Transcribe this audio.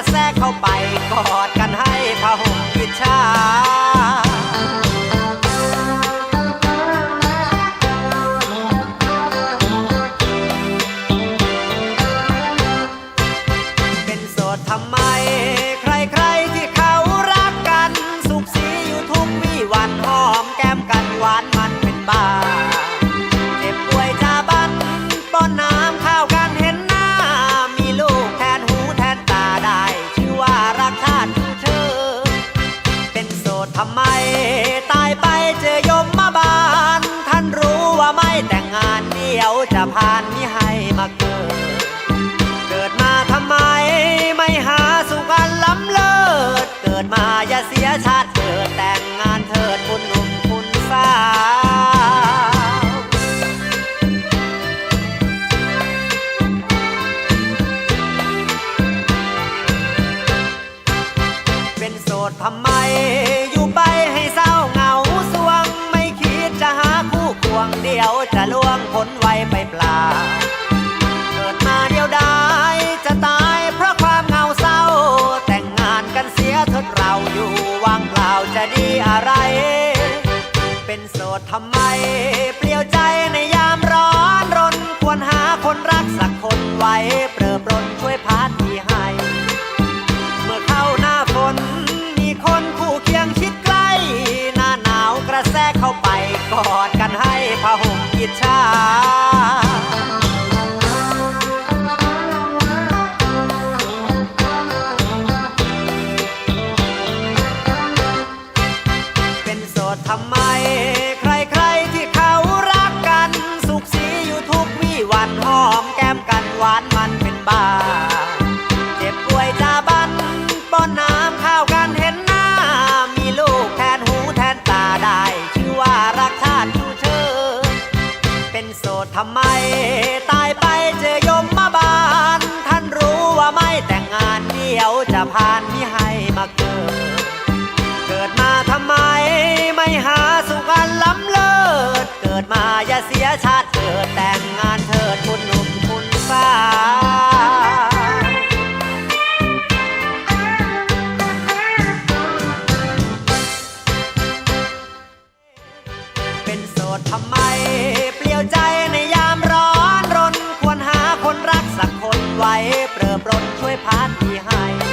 หนาวกระแทกเข้าไปกอดกันให้ผ้าห่มอิจฉาเป็นโสดทำไมใครๆที่เขารักกันสุขสีอยู่ทุกวี่วันหอมแก้มกันหวาน ทำไมตายไปเจอยมมาบาน ท่านรู้ว่าไม่แต่งงานเดียวจะผ่านมิให้มาเกิด เกิดมาทำไมไม่หาสุกันล้ำเลิศ เกิดมาอย่าเสียชาติเกิดแต่งงานเถิดคุณหนุ่มคุณสาวเป็นโสดทำไม ไปไปเปล่า อิจฉา ดทำไม ตายไปเจอยมมาบาน ท่านรู้ว่าไม่แต่งงานเดียวจะผ่านมิให้มาเกิด เกิดมาทำไม ไม่หาสุกันล้ำเลิศ เกิดมาอย่าเสียชาติเกิดแต่งงานเถิดคุณหนุ่มคุณสาเป็นโสดทำไมเปลี่ยวใจ เริ่มรนช่วยพาที่ให้